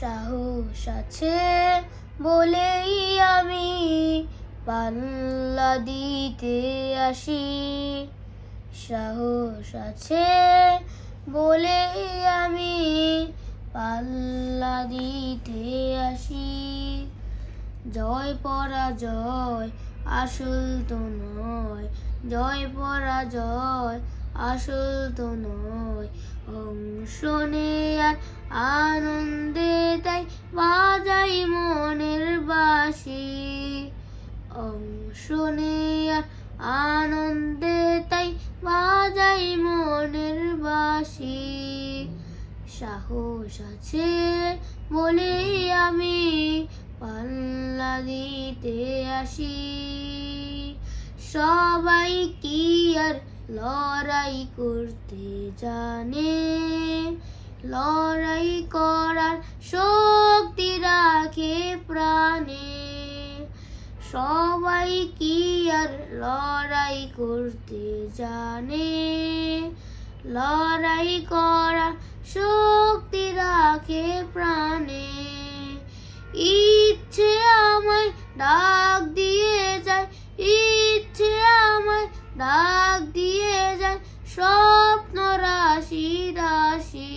সাহস আছে বলেই আমি পাল্লা দিতে আসি। সাহস আছে বলেই আমি পাল্লা দিতে আসি। জয় পরাজয় আসল তো নয়, জয় পরাজয় আসল তো নয় অংশ নেয়ার আনন্দে তাই বাজাই মনের বাসি। অংশ নেয়ার আনন্দে তাই বাজাই মনের বাসি। সাহস আছে বলে আমি পাল্লা দিতে আসি। সবাই কি আর লড়াই করতে জানে। লড়াই করার শক্তি রাখে প্রাণে। সবাই কি আর লড়াই করতে জানে? লড়াই করার শক্তি রাখে প্রাণে। ইচ্ছে আমায় ডাক দিয়ে যায়, ইচ্ছে আমায় ডাক স্বপ্ন রাশি রাশি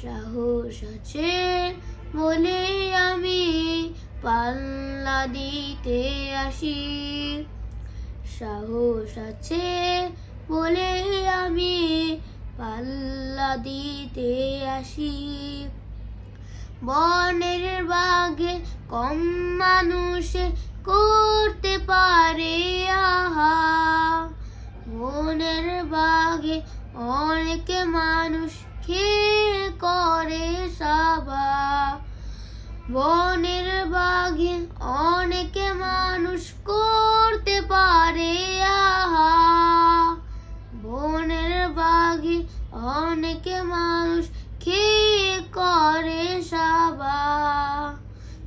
সাহস আছে বলে আমি পাল্লা দিতে আসি। সাহস আছে বলে আমি পাল্লা দিতে আসি। বনের বাঘে কম মানুষে করতে পারে বনের বাঘে অনেক মানুষ খেয়ে করে সাবা? বনের বাঘে অনেক মানুষ করতে পারে, আহা। বনের বাঘে অনেক মানুষ খেয়ে করে সাবা?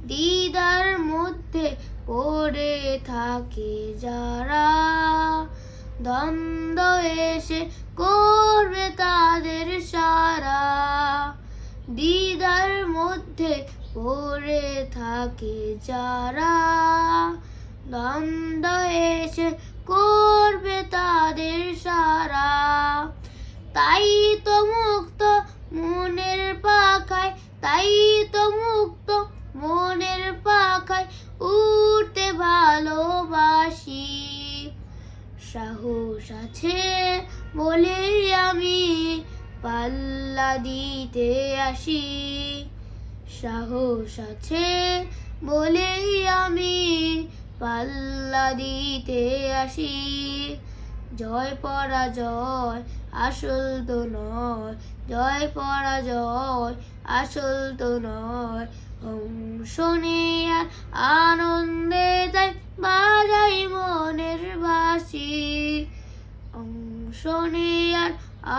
দিদার মধ্যে পড়ে থাকে যারা দ্বন্দ্ব এসে করবে তাদের সারা। দিদার মধ্যে পড়ে থাকে যারা। দ্বন্দ্ব এসে করবে তাদের সারা। তাই তো মুক্ত মনের পাখায়, তাই তো সাহস আছে বলে আমি পাল্লা দিতে আসি। সাহস আছে বলেই আমি পাল্লা দিতে আসি। জয় পরাজয় আসল তো নয়, জয় পরাজয় আসল তো নয়। অংশ নেয়ার আনন্দে তাই বাজাই মনের বাসি অংশ নেয়ার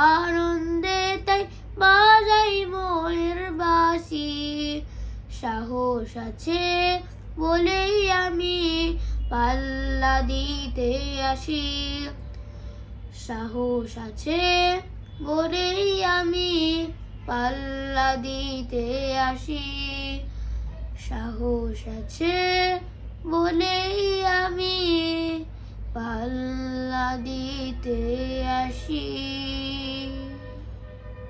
আনন্দে তাই বাজাই মনের বাসি সাহস আছে বলেই আমি পাল্লা দিতে আসি। সাহস আছে বলেই আমি পাল্লা দিতে আসি। সাহস আছে বলেই আমি